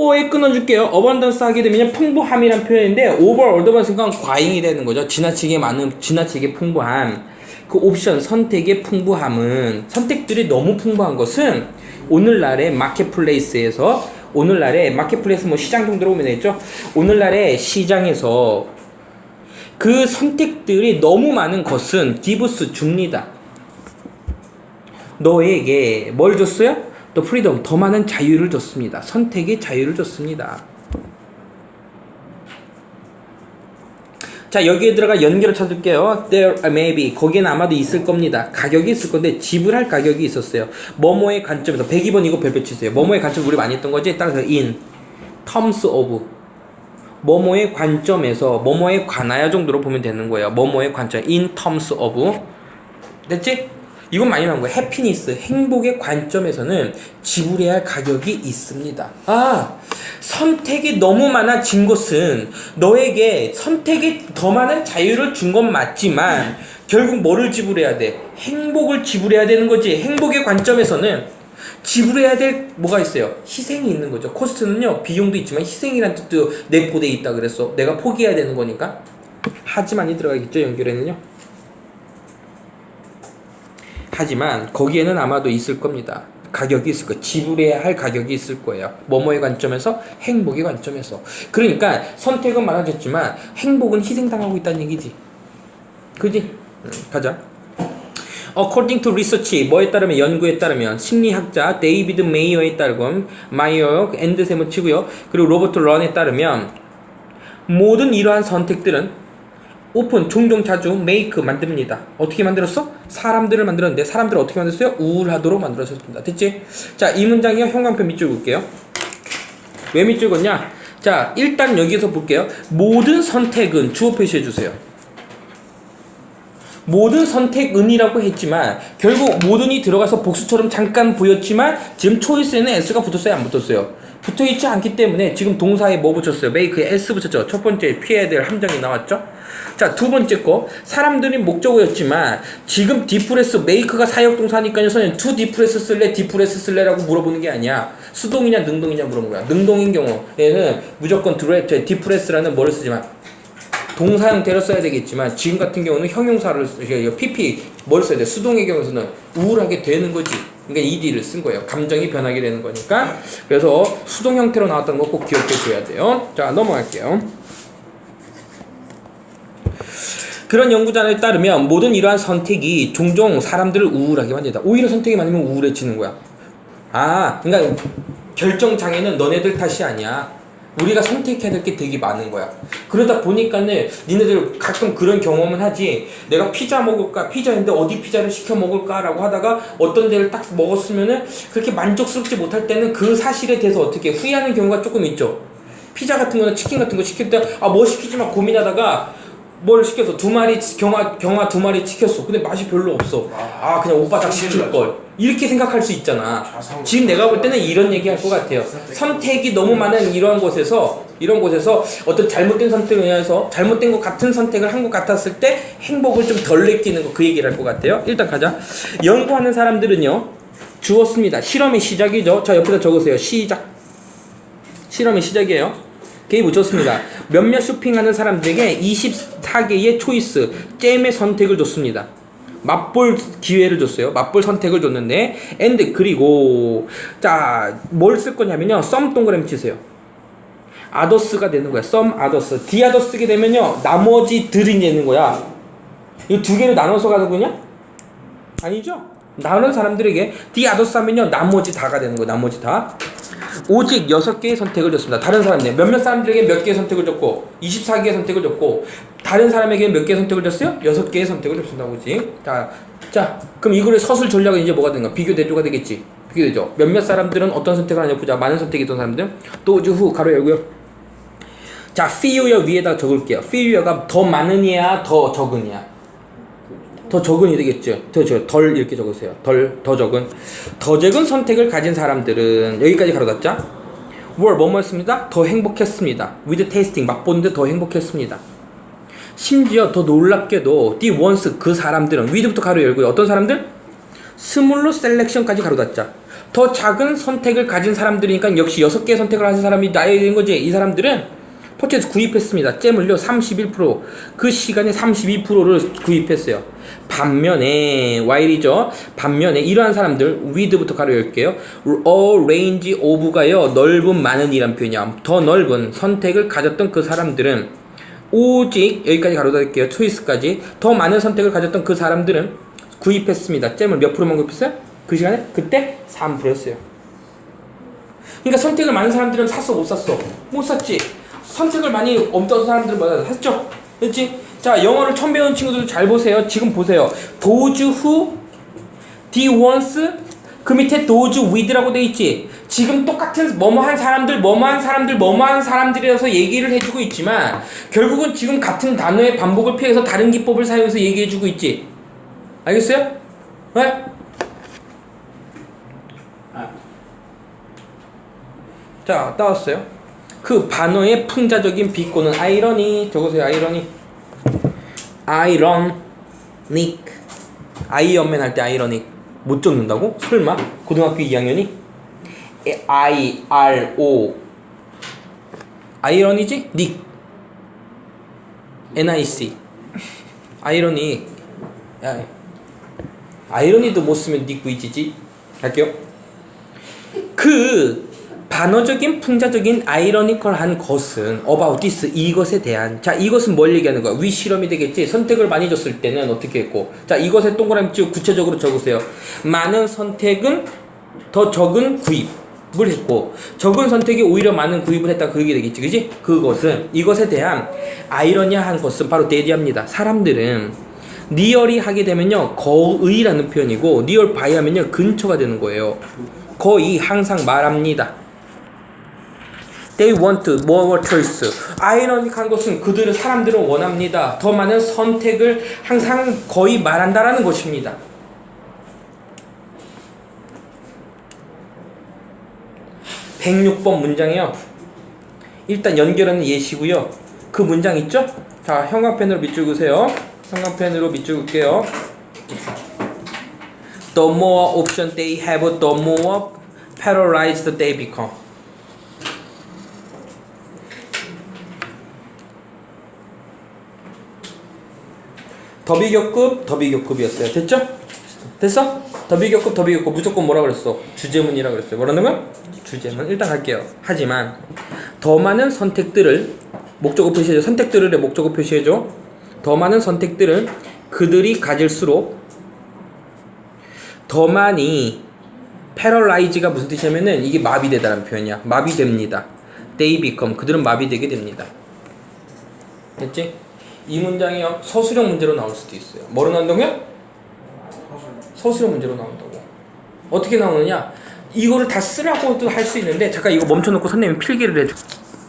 오에 끊어줄게요. 어반던스 하게 되면 풍부함이란 표현인데 오버 얼더반스가 과잉이 되는 거죠. 지나치게 많은 지나치게 풍부함. 그 옵션 선택의 풍부함은 선택들이 너무 풍부한 것은 오늘날의 마켓플레이스에서 오늘날의 마켓플레이스 뭐 시장 정도로 보면 되겠죠. 오늘날의 시장에서 그 선택들이 너무 많은 것은 기브스 줍니다. 너에게 뭘 줬어요? 또 프리덤 더 많은 자유를 줬습니다. 선택의 자유를 줬습니다. 자 여기에 들어가 연결을 찾을게요. There may be 거기는 아마도 있을 겁니다. 가격이 있을 건데 지불할 가격이 있었어요. 뭐뭐의 관점에서 102번이고 별표 치세요. 뭐뭐의 관점 우리 많이 했던 거지. 따라서 in terms of 뭐뭐의 관점에서 뭐뭐에 관하여 정도로 보면 되는 거예요. 뭐뭐의 관점 in terms of 됐지? 이건 많이 나온 거예요. 해피니스, 행복의 관점에서는 지불해야 할 가격이 있습니다. 아, 선택이 너무 많아진 것은 너에게 선택이 더 많은 자유를 준 건 맞지만 결국 뭐를 지불해야 돼? 행복을 지불해야 되는 거지. 행복의 관점에서는 지불해야 될 뭐가 있어요? 희생이 있는 거죠. 코스트는요, 비용도 있지만 희생이란 뜻도 내포돼 있다 그랬어. 내가 포기해야 되는 거니까. 하지만이 들어가겠죠, 연결에는요. 하지만 거기에는 아마도 있을 겁니다. 가격이 있을 거예요. 지불해야 할 가격이 있을 거예요. 뭐뭐의 관점에서 행복의 관점에서. 그러니까 선택은 많아졌지만 행복은 희생당하고 있다는 얘기지. 그지? 음, 가자. According to research, 뭐에 따르면 연구에 따르면 심리학자 데이비드 메이어에 따르면 마이어 앤드셈을 치고요. 그리고 로버트 런에 따르면 모든 이러한 선택들은 오픈 종종 자주 메이크 만듭니다. 어떻게 만들었어? 사람들을 만들었는데 사람들을 어떻게 만들었어요? 우울하도록 만들어졌습니다. 됐지? 자, 이 문장이요. 형광펜 밑줄 볼게요. 왜 밑줄 긋냐? 자, 일단 여기서 볼게요. 모든 선택은 주어 표시해 주세요. 모든 선택은이라고 했지만 결국 모든이 들어가서 복수처럼 잠깐 보였지만 지금 초이스에는 s가 붙었어요 안 붙었어요 붙어 있지 않기 때문에 지금 동사에 뭐 붙였어요? make에 s 붙였죠? 첫 번째 피해야 될 함정이 나왔죠? 자 두 번째 거. 사람들이 목적어였지만 지금 디프레스 make가 사역 동사니까요. 선생님 to 디프레스 쓸래 디프레스 쓸래라고 물어보는 게 아니야. 수동이냐 능동이냐 물어보는 거야. 능동인 경우에는 무조건 디프레, 디프레스라는 뭐를 쓰지만 동사 형태로 써야 되겠지만 지금 같은 경우는 형용사를 쓰 PP 뭘 써야 돼? 수동의 경우에는 우울하게 되는 거지. 그러니까 ed를 쓴 거예요. 감정이 변하게 되는 거니까. 그래서 수동 형태로 나왔다는 거꼭 기억해 줘야 돼요. 자, 넘어갈게요. 그런 연구자에 따르면 모든 이러한 선택이 종종 사람들을 우울하게 만든다. 오히려 선택이 많으면 우울해지는 거야. 아, 그러니까 결정 장애는 너네들 탓이 아니야. 우리가 선택해야 될 게 되게 많은 거야. 그러다 보니까는 니네들 가끔 그런 경험은 하지. 내가 피자 먹을까? 피자인데 어디 피자를 시켜 먹을까라고 하다가 어떤 데를 딱 먹었으면은 그렇게 만족스럽지 못할 때는 그 사실에 대해서 어떻게 후회하는 경우가 조금 있죠. 피자 같은 거나 치킨 같은 거 시킬 때 아 뭐 시키지 마 고민하다가 뭘 시켜서 두 마리 경화 경화 두 마리 시켰어. 근데 맛이 별로 없어. 아 그냥 오빠 딱 시킬 걸. 이렇게 생각할 수 있잖아. 지금 내가 볼 때는 이런 얘기 할 것 같아요. 선택이 너무 많은 이러한 곳에서 이런 곳에서 어떤 잘못된 선택을 인해서 잘못된 것 같은 선택을 한 것 같았을 때 행복을 좀 덜 느끼는 거 그 얘기를 할 것 같아요. 일단 가자. 연구하는 사람들은요. 주었습니다. 실험의 시작이죠. 자 옆에다 적으세요. 시작. 실험의 시작이에요. 게임 붙였습니다. 몇몇 쇼핑하는 사람들에게 24개의 초이스, 잼의 선택을 줬습니다. 맛볼 기회를 줬어요. 맛볼 선택을 줬는데, and 그리고 자 뭘 쓸 거냐면요, 썸 동그라미 치세요. 아더스가 되는 거야. 썸 아더스. 디아더 쓰게 되면요, 나머지 들이 되는 거야. 이 두 개를 나눠서 가는군요? 아니죠? 나오는 사람들에게 디아더스 하면요, 나머지 다가 되는 거야. 나머지 다. 오직 6개의 선택을 줬습니다. 다른 사람들 몇몇 사람들에게 몇 개의 선택을 줬고 24개의 선택을 줬고 다른 사람에게 몇 개의 선택을 줬어요? 6개의 선택을 줬습니다. 오직 자, 자 그럼 이거를 서술 전략은 이제 뭐가 되는가? 비교 대조가 되겠지. 비교되죠. 몇몇 사람들은 어떤 선택을 하냐 보자. 많은 선택이 있던 사람들 또 우주 후 가로 열고요. 자, fewer 위에다 적을게요. fewer가 더 많으냐 더 적으냐. 더 적은이 되겠죠. 더, 저, 덜 이렇게 적으세요. 덜, 더 적은. 더 적은 선택을 가진 사람들은 여기까지 가로닫자. were 뭐뭐였습니다? 더 행복했습니다. with tasting 맛보는데 더 행복했습니다. 심지어 더 놀랍게도 the ones 그 사람들은 with부터 가로 열고요. 어떤 사람들? 스몰로 셀렉션까지 가로 닫자. 더 작은 선택을 가진 사람들이니까 역시 여섯 개의 선택을 하신 사람이 나야 되는 거지. 이 사람들은 포켓에서 구입했습니다. 잼을요 31%그 시간에 32%를 구입했어요. 반면에 while이죠. 반면에 이러한 사람들 with부터 가로 열게요. a range of가요 넓은 많은이란 표현이야. 더 넓은 선택을 가졌던 그 사람들은 오직 여기까지 가로 닫을게요. 초이스까지 더 많은 선택을 가졌던 그 사람들은 구입했습니다. 잼을 몇 프로만 구입했어요? 그 시간에 그때 3%였어요. 그러니까 선택을 많은 사람들은 샀어 못 샀어? 못 샀지. 선택을 많이 없던 사람들은 뭐야 샀죠? 그렇지? 자 영어를 처음 배우는 친구들 잘 보세요. 지금 보세요. those who, the ones 그 밑에 those with라고 돼 있지. 지금 똑같은 뭐뭐한 사람들, 뭐뭐한 사람들, 뭐뭐한 사람들이라서 얘기를 해주고 있지만 결국은 지금 같은 단어의 반복을 피해서 다른 기법을 사용해서 얘기해주고 있지. 알겠어요? 네? 자, 따왔어요. 그 반어의 풍자적인 비꼬는 아이러니 적으세요. 아이러니. 아이러닉. 아이언맨 할 때 아이러닉 못 적는다고? 설마? 고등학교 2학년이? I R O 아이러니지? 닉. N I C. 아이러니. 야. 아이러니도 못 쓰면 닉 구이지지. 갈게요. 그 반어적인 풍자적인 아이러니컬한 것은 about this 이것에 대한 자 이것은 뭘 얘기하는 거야? 위 실험이 되겠지? 선택을 많이 줬을 때는 어떻게 했고? 자 이것에 동그라미 찍고 구체적으로 적으세요. 많은 선택은 더 적은 구입을 했고 적은 선택이 오히려 많은 구입을 했다. 그 얘기 되겠지 그지? 그것은 이것에 대한 아이러니한 것은 바로 대디합니다. 사람들은 니얼이 하게 되면요 거의라는 표현이고 니얼 바이 하면요 근처가 되는 거예요. 거의 항상 말합니다 They want more choice. 아이러닉한 것은 그들은 사람들은 원합니다. 더 많은 선택을 항상 거의 말한다라는 것입니다. (106번) 문장이요 일단 연결하는 예시고요 그 문장 있죠 자 형광펜으로 밑줄 그으세요 형광펜으로 밑줄 그을게요 The more option they have, the more paralyzed they become. 더비교급 더비교급이었어요. 됐죠? 됐어? 더비교급 더비교급 무조건 뭐라 그랬어? 주제문이라 그랬어요. 뭐라는 거야? 주제문. 일단 갈게요. 하지만 더 많은 선택들을 목적어 표시해줘. 선택들을 목적어 표시해줘. 더 많은 선택들을 그들이 가질수록 더 많이 패럴라이즈가 무슨 뜻이냐면은 이게 마비되다라는 표현이야. 마비됩니다. they become 그들은 마비되게 됩니다. 됐지? 이 문장이요 서술형 문제로 나올 수도 있어요. 뭐로 나온다고요? 서술형 문제로 나온다고. 어떻게 나오느냐? 이거를 다 쓰라고도 할 수 있는데 잠깐 이거 멈춰놓고 선생님이 필기를 해줘.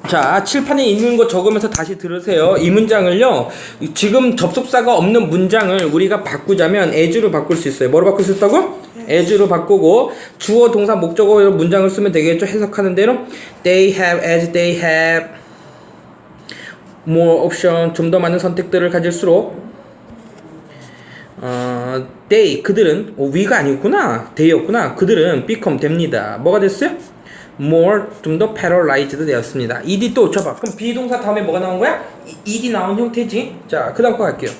자 칠판에 있는 거 적으면서 다시 들으세요. 이 문장을요 지금 접속사가 없는 문장을 우리가 바꾸자면 as로 바꿀 수 있어요. 뭐로 바꿀 수 있다고? as로 바꾸고 주어 동사 목적어로 문장을 쓰면 되겠죠. 해석하는 대로 they have as they have more option 좀 더 많은 선택들을 가질수록 어, they 그들은 어, we가 아니었구나. they였구나. 그들은 become 됩니다. 뭐가 됐어요? more 좀 더 paralyzed 되었습니다. ed 또 쳐봐. 그럼 비동사 다음에 뭐가 나온 거야? 이- ed 나온 형태지? 자 그 다음 거 갈게요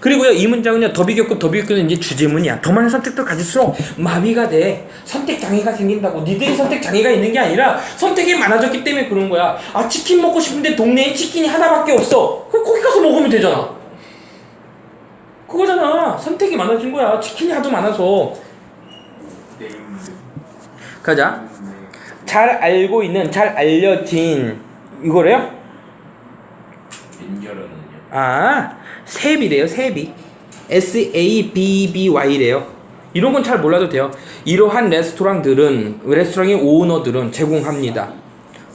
그리고요 이 문장은요 더 비교급 더 비교급은 이제 주제문이야. 더 많은 선택들 가질수록 마비가 돼. 선택 장애가 생긴다고. 니들이 선택 장애가 있는 게 아니라 선택이 많아졌기 때문에 그런 거야. 아 치킨 먹고 싶은데 동네에 치킨이 하나밖에 없어. 그럼 거기 가서 먹으면 되잖아. 그거잖아. 선택이 많아진 거야. 치킨이 하도 많아서. 가자. 잘 알고 있는 잘 알려진 이거래요? 인결어는요? 아, 세비래요, 세비. S-A-B-B-Y래요. 이런 건 잘 몰라도 돼요. 이러한 레스토랑들은, 레스토랑의 오너들은 제공합니다.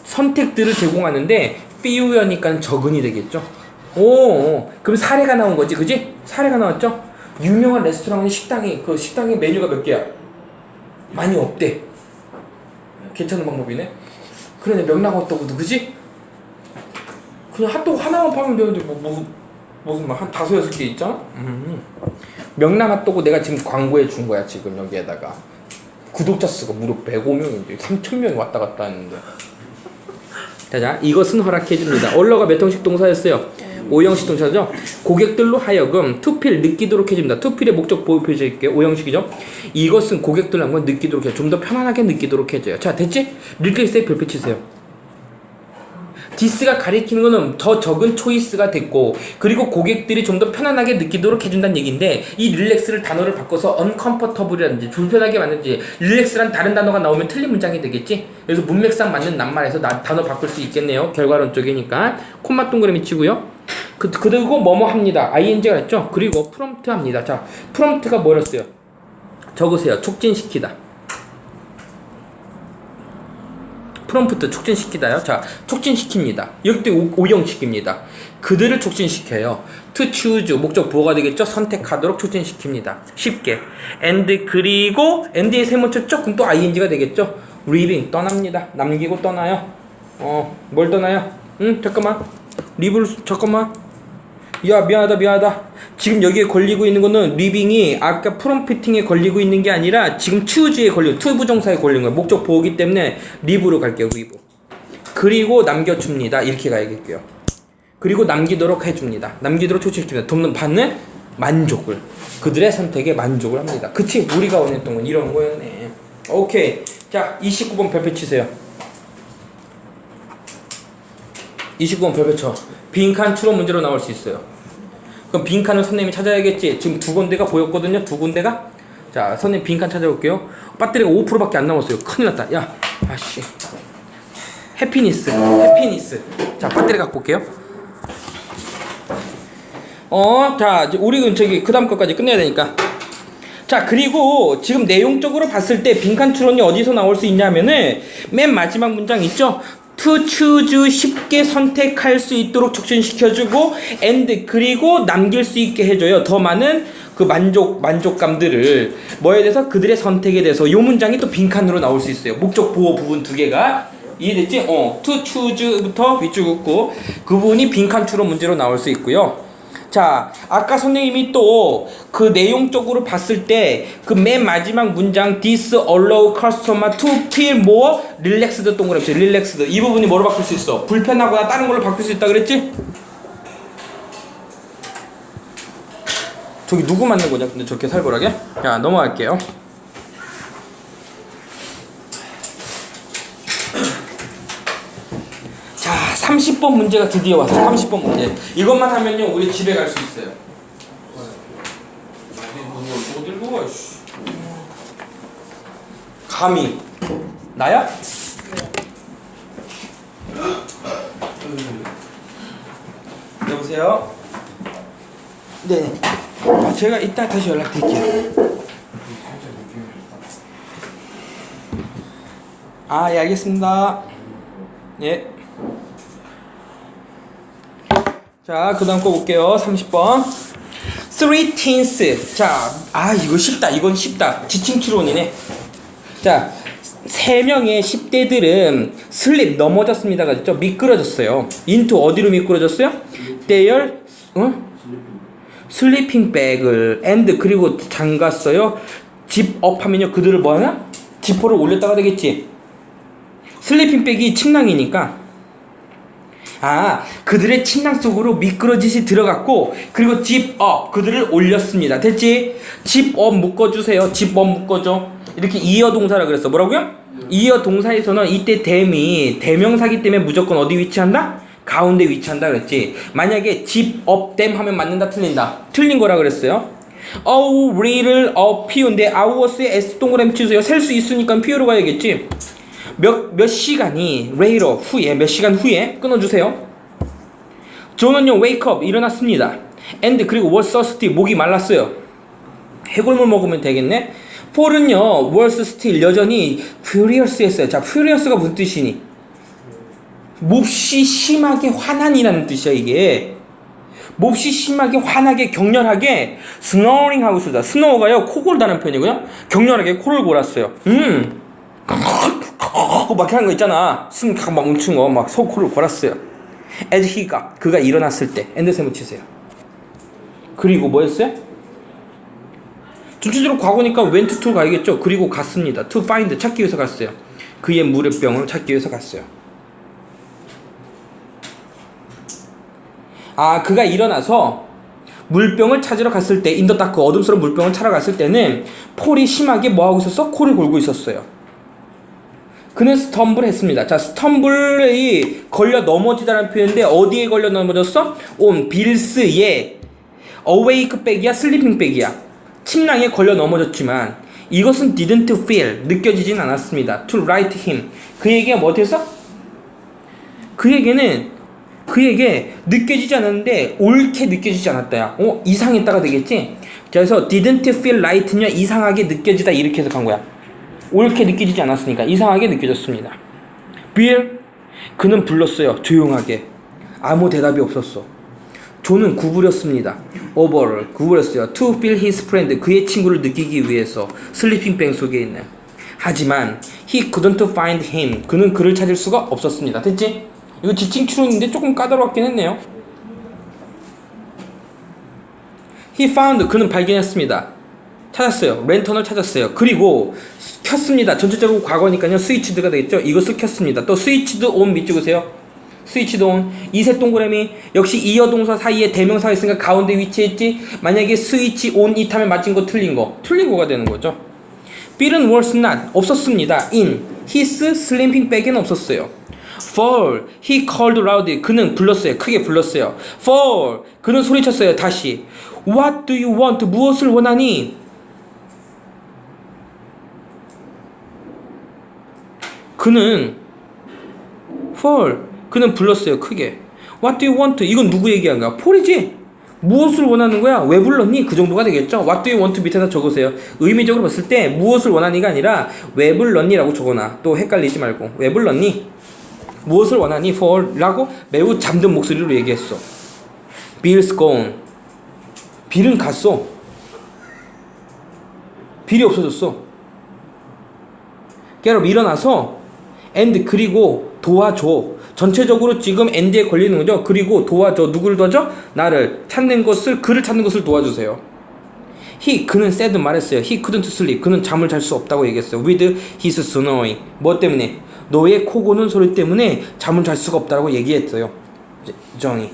선택들을 제공하는데, 삐우여니까 적은이 되겠죠? 오, 그럼 사례가 나온 거지, 그지? 사례가 나왔죠? 유명한 레스토랑의 식당이, 그 식당의 메뉴가 몇 개야? 많이 없대. 괜찮은 방법이네? 그러네, 명랑호떡도, 그지? 그냥 핫도그 하나만 팔면 되는데 뭐, 뭐 무슨 막한 다섯 여섯 개 있잖아. 음. 명랑 핫도그 내가 지금 광고해 준 거야 지금 여기에다가. 구독자 수가 무려 105명인데 3,000명이 왔다 갔다 하는데. 자자 이것은 허락해 줍니다. 얼러가 몇 형식 동사였어요. 오형식 동사죠? 고객들로 하여금 투필 느끼도록 해줍니다. 투필의 목적 보호 표시할게요 오형식이죠? 이것은 고객들로 한번 느끼도록 해요. 좀 더 편안하게 느끼도록 해줘요. 자 됐지? 릴리스에 별표 치세요 디스가 가리키는 거는 더 적은 초이스가 됐고 그리고 고객들이 좀 더 편안하게 느끼도록 해준다는 얘기인데 이 릴렉스를 단어를 바꿔서 uncomfortable이라든지 불편하게 만든지 릴렉스란 다른 단어가 나오면 틀린 문장이 되겠지? 그래서 문맥상 맞는 낱말에서 나- 단어 바꿀 수 있겠네요. 결과론 쪽이니까. 콤마 동그라미 치고요. 그, 그리고 뭐뭐 합니다. ing가 있죠? 그리고 프롬프트 합니다. 자 프롬프트가 뭐였어요? 적으세요. 촉진시키다 프롬프트 촉진시키다요. 자, 촉진시킵니다. 역대 오- 오형식입니다. 그들을 촉진시켜요. to choose 목적 부호가 되겠죠. 선택하도록 촉진시킵니다. 쉽게. and 그리고 and에 세모 쳤죠. 그럼 또 ing가 되겠죠. leaving 떠납니다. 남기고 떠나요. 어, 뭘 떠나요? 응, 잠깐만. 리브를 잠깐만. 야 미안하다 미안하다. 지금 여기에 걸리고 있는 거는 리빙이 아까 프롬피팅에 걸리고 있는 게 아니라 지금 추즈에 걸려 투 부정사에 걸린 거예요 목적 보호기 때문에 리브로 갈게요 리브. 그리고 남겨줍니다. 이렇게 가야겠고요. 그리고 남기도록 해줍니다. 남기도록 초치시킵니다. 돕는 받는 만족을. 그들의 선택에 만족을 합니다. 그치 우리가 원했던 건 이런 거였네. 오케이. 자 29번 별표 치세요. 29번 별표 쳐. 빈칸 추론 문제로 나올 수 있어요 그럼 빈칸을 선생님이 찾아야겠지. 지금 두 군데가 보였거든요. 두 군데가. 자, 선생님 빈칸 찾아볼게요. 배터리가 5%밖에 안 남았어요. 큰일 났다. 야, 아씨. 해피니스. 해피니스. 자, 배터리 갖고 올게요. 어, 자, 우리 저기 그 다음 것까지 끝내야 되니까. 자, 그리고 지금 내용적으로 봤을 때 빈칸 추론이 어디서 나올 수 있냐면은 맨 마지막 문장 있죠? Choose 쉽게 선택할 수 있도록 촉진시켜주고 and 그리고 남길 수 있게 해줘요. 더 많은 그 만족 만족감들을 뭐에 대해서 그들의 선택에 대해서 요 문장이 또 빈칸으로 나올 수 있어요. 목적 보호 부분 두 개가 이해됐지? 어, choose부터 윗줄 긋고 그 부분이 빈칸 추론 문제로 나올 수 있고요. 자, 아까 선생님이 또 그 내용적으로 봤을 때 그 맨 마지막 문장 this allow customer to feel more relaxed 동그라미 쳐 relaxed 이 부분이 뭐로 바꿀 수 있어? 불편하거나 다른 걸로 바꿀 수 있다 그랬지? 저기 누구 맞는 거냐? 근데 저렇게 살벌하게? 자, 넘어갈게요. 자, 30번 문제가 드디어 왔어요. 30번 문제. 이것만 하면요, 우리 집에 갈 수 있어요. 뭐 들고 가, 씨. 감히. 나야? 여보세요? 네. 아, 제가 이따 다시 연락드릴게요. 아, 예, 알겠습니다. 예. 자, 그 다음 거 볼게요. 30번. Three teens. 자, 아, 이거 쉽다. 이건 쉽다. 지칭 추론이네. 자, 세 명의 10대들은 슬립 넘어졌습니다가 있죠. 미끄러졌어요. 인투 어디로 미끄러졌어요? Their 어? 슬리핑 백을 and 그리고 잠갔어요. 집업 하면요. 그들을 뭐하냐? 지퍼를 올렸다가 되겠지. 슬리핑 백이 침낭이니까 아, 그들의 침낭 속으로 미끄러지시 들어갔고, 그리고 집 업, 그들을 올렸습니다. 됐지? 집 업 묶어주세요. 집 업 묶어줘. 이렇게 이어 동사라 그랬어. 뭐라고요? 이어 동사에서는 이때 댐이 대명사기 때문에 무조건 어디 위치한다? 가운데 위치한다 그랬지. 만약에 집 업, 댐 하면 맞는다, 틀린다. 틀린 거라 그랬어요. 어우, 리를 어, 피우인데 아우어스의 S 동그라미 치세요. 셀 수 있으니까 피우로 가야겠지. 몇, 몇 시간이 레이러 후에 몇 시간 후에 끊어주세요. 저는요 웨이크업 일어났습니다. and 그리고 was thirsty 목이 말랐어요. 해골물 먹으면 되겠네. for은요 was still 여전히 furious했어요. 자 furious가 무슨 뜻이니? 몹시 심하게 화난이라는 뜻이야 이게. 몹시 심하게 화나게 격렬하게 스노링 하고 있습니다. 스노우가요 코 골다는 편이고요. 격렬하게 코를 골았어요. 음. 막 이렇게 하는 거 있잖아. 숨막 멈춘 거, 막 소코를 골았어요. as got, 그가 일어났을 때, 엔드세무 치세요. 그리고 뭐였어요? 전체적으로 과거니까 went to 가야겠죠. 그리고 갔습니다. to find 찾기 위해서 갔어요. 그의 물병을 찾기 위해서 갔어요. 아, 그가 일어나서 물병을 찾으러 갔을 때 인더 다크 어둠스러운 물병을 찾아 갔을 때는 폴이 심하게 뭐 하고 있었어? 코를 골고 있었어요. 그는 스텀블 했습니다. 자, 스텀블이 걸려 넘어지다라는 표현인데 어디에 걸려 넘어졌어? 온 빌스의 어웨이크 백이야, 슬리핑 백이야. 침낭에 걸려 넘어졌지만 이것은 didn't feel 느껴지진 않았습니다. To write him 그에게 뭐 어땠어? 그에게는 그에게 느껴지지 않았는데 옳게 느껴지지 않았다야. 어 이상했다가 되겠지? 자, 그래서 didn't feel right냐 이상하게 느껴지다 이렇게 해석한 거야. 옳게 느껴지지 않았으니까 이상하게 느껴졌습니다. 빌 그는 불렀어요. 조용하게 아무 대답이 없었어. 조는 구부렸습니다. 오버를 구부렸어요. To feel his friend 그의 친구를 느끼기 위해서 슬리핑 뱅 속에 있는. 하지만 he couldn't find him 그는 그를 찾을 수가 없었습니다. 됐지? 이거 지칭 추론인데 조금 까다롭긴 했네요. He found 그는 발견했습니다. 찾았어요. 랜턴을 찾았어요. 그리고 켰습니다. 전체적으로 과거니까요. 스위치드가 되겠죠. 이것을 켰습니다. 또 스위치드 온밑 찍으세요. 스위치드 온. 이세 동그라미 역시 이어 동사 사이에 대명사가 있으니까 가운데 위치했지. 만약에 스위치 온 이 타면 맞은 거 틀린 거. 틀린 거가 되는 거죠. 빌은 was not 없었습니다. in his sleeping bag에는 없었어요. For he called loudly 그는 불렀어요. 크게 불렀어요. For 그는 소리쳤어요. 다시 What do you want? 무엇을 원하니? 그는 For 그는 불렀어요. 크게 What do you want? 이건 누구 얘기한 거야? 폴이지. 무엇을 원하는 거야? 왜 불렀니? 그 정도가 되겠죠. What do you want? 밑에다 적으세요. 의미적으로 봤을 때 무엇을 원하니가 아니라 왜 불렀니라고 적어놔. 또 헷갈리지 말고 왜 불렀니? 무엇을 원하니? for라고 매우 잠든 목소리로 얘기했어. Bill's gone. 빌은 갔어. 빌이 없어졌어. 깨럽 일어나서 and 그리고 도와줘. 전체적으로 지금 and에 걸리는 거죠. 그리고 도와줘. 누구를 도와줘? 나를 찾는 것을 그를 찾는 것을 도와주세요. he 그는 said 말했어요. he couldn't sleep. 그는 잠을 잘 수 없다고 얘기했어요. with his snoring. 뭐 때문에? 너의 코 고는 소리 때문에 잠을 잘 수가 없다고 얘기했어요. 정이.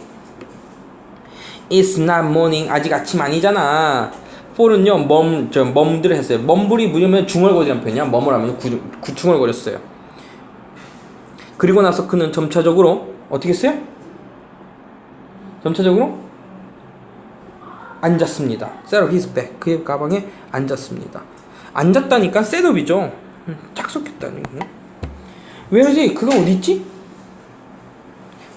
It's not morning. 아직 아침 아니잖아. for은요, 멈, 저, 멈들 했어요. 멈불이 뭐냐면 중얼거리는 편이야. 멈을 하면 구, 구, 중얼거렸어요. 그리고 나서 그는 점차적으로, 어떻게 했어요? 점차적으로 앉았습니다. set up his back. 그의 가방에 앉았습니다. 앉았다니까 셋업이죠. 음, 착석했다니. 왜지? 그가 어디 있지?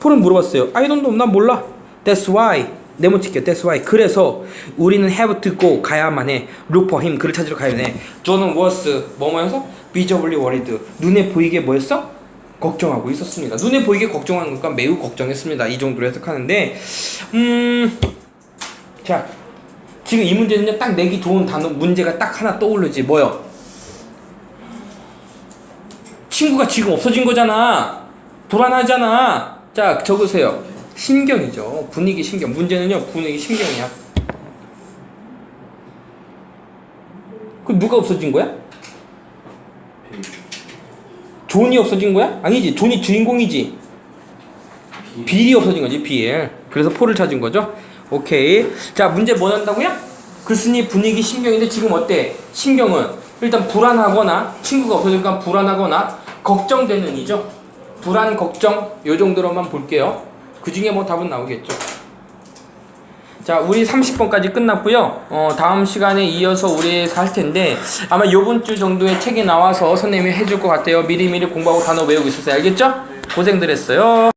폴은 물어봤어요. I don't know. 난 몰라. That's why. 네모치게 That's why. 그래서 우리는 have to go 가야만 해. Look for him. 그를 찾으러 가야 해. 저는 was 뭐뭐여서 visibly worried. 눈에 보이게 뭐였어? 걱정하고 있었습니다. 눈에 보이게 걱정하는 것과 매우 걱정했습니다. 이 정도로 해석하는데 음. 자. 지금 이 문제는요. 딱 내기 좋은 단어 문제가 딱 하나 떠오르지. 뭐요? 친구가 지금 없어진 거잖아. 불안하잖아. 자, 적으세요. 신경이죠. 분위기 신경. 문제는요, 분위기 신경이야. 그 누가 없어진 거야? 존이 없어진 거야? 아니지. 존이 주인공이지. 빌이 없어진 거지, 빌. 그래서 폴을 찾은 거죠. 오케이. 자, 문제 뭐 난다고요? 글쓴이 분위기 신경인데 지금 어때? 신경은 일단 불안하거나 친구가 없어지니까 불안하거나 걱정되는 이죠. 불안, 걱정 요 정도로만 볼게요. 그 중에 뭐 답은 나오겠죠. 자, 우리 30번까지 끝났고요. 어, 다음 시간에 이어서 우리 할 텐데 아마 요번 주 정도에 책이 나와서 선생님이 해줄 것 같아요. 미리미리 공부하고 단어 외우고 있었어요. 알겠죠? 고생들 했어요.